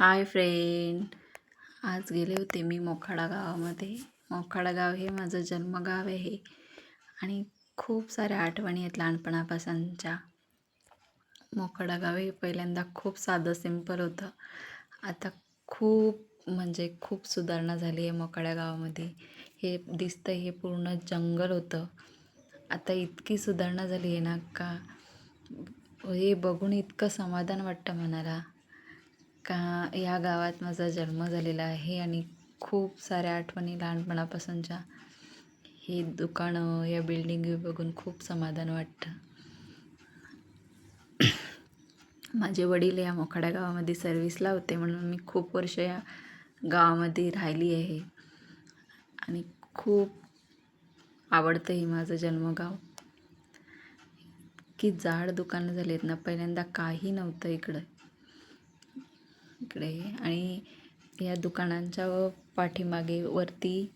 Hi friend. आज गेले होते मी मोखाडा गावामध्ये. मोखाडा गाव हे माझं जन्मगाव आहे. आणि खूप साऱ्या आठवणी आहेत लहानपणापासूनच्या. मोखाडा गाव हे पहिल्यांदा खूप साधं सिंपल होतं. आता खूप म्हणजे खूप सुधारणा झाली आहे मोखाड्या गावामध्ये. हे दिसतं हे पूर्ण जंगल होतं. आता इतकी सुधारणा झाली आहे ना का? हे बघून इतकं समाधान वाटतं मनाला. का या गावात माझा जन्म झालेला आहे आणि खूप साऱ्या आठवणी लहानपणापासूनच्या. ही दुकानं या बिल्डिंगी बघून खूप समाधान वाटतं. माझे वडील या मोखाड्या गावामध्ये सर्व्हिसला होते म्हणून मी खूप वर्ष या गावामध्ये राहिली आहे. आणि खूप आवडतं हे माझं जन्मगाव. की जाड दुकानं झाली आहेत ना पहिल्यांदा काही नव्हतं इकडं. इकडे. आणि या दुकानांच्या पाठीमागे वरती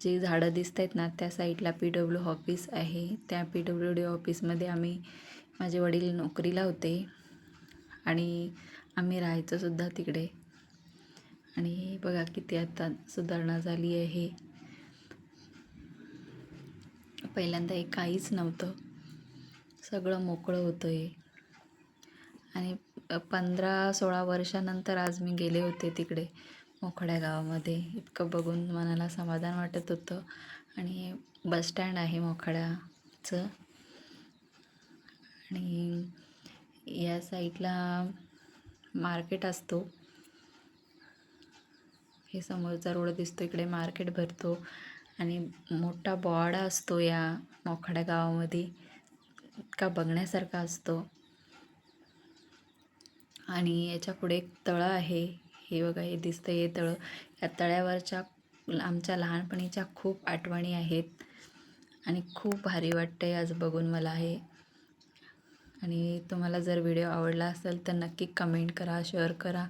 जे झाडं दिसत आहेत ना त्या साईडला पी डब्ल्यू ऑफिस आहे. त्या पी डब्ल्यू डी ऑफिसमध्ये आम्ही माझे वडील नोकरीला होते आणि आम्ही राहायचोसुद्धा तिकडे. आणि बघा किती आता सुधारणा झाली आहे. पहिल्यांदा हे काहीच नव्हतं. सगळं मोकळं होतं आहे आणि पंधरा सोळा वर्षानंतर आज मी गेले होते तिकडे मोखड्या गावामध्ये. इतकं बघून मनाला समाधान वाटत होतं. आणि बसस्टँड आहे मोखाड्याचं. आणि या साईडला मार्केट असतो. हे समोरचा रोड दिसतो इकडे मार्केट भरतो. आणि मोठा बॉडा असतो या मोखाड्या गावामध्ये. इतका बघण्यासारखा असतो. आणि याच्यापुढे एक तळं आहे. हे बघा हे दिसतं हे तळं. या तळ्यावरच्या आमच्या लहानपणीच्या खूप आठवणी आहेत. आणि खूप भारी वाटतं आहे आज बघून मला हे. आणि तुम्हाला जर व्हिडिओ आवडला असेल तर नक्की कमेंट करा शेअर करा.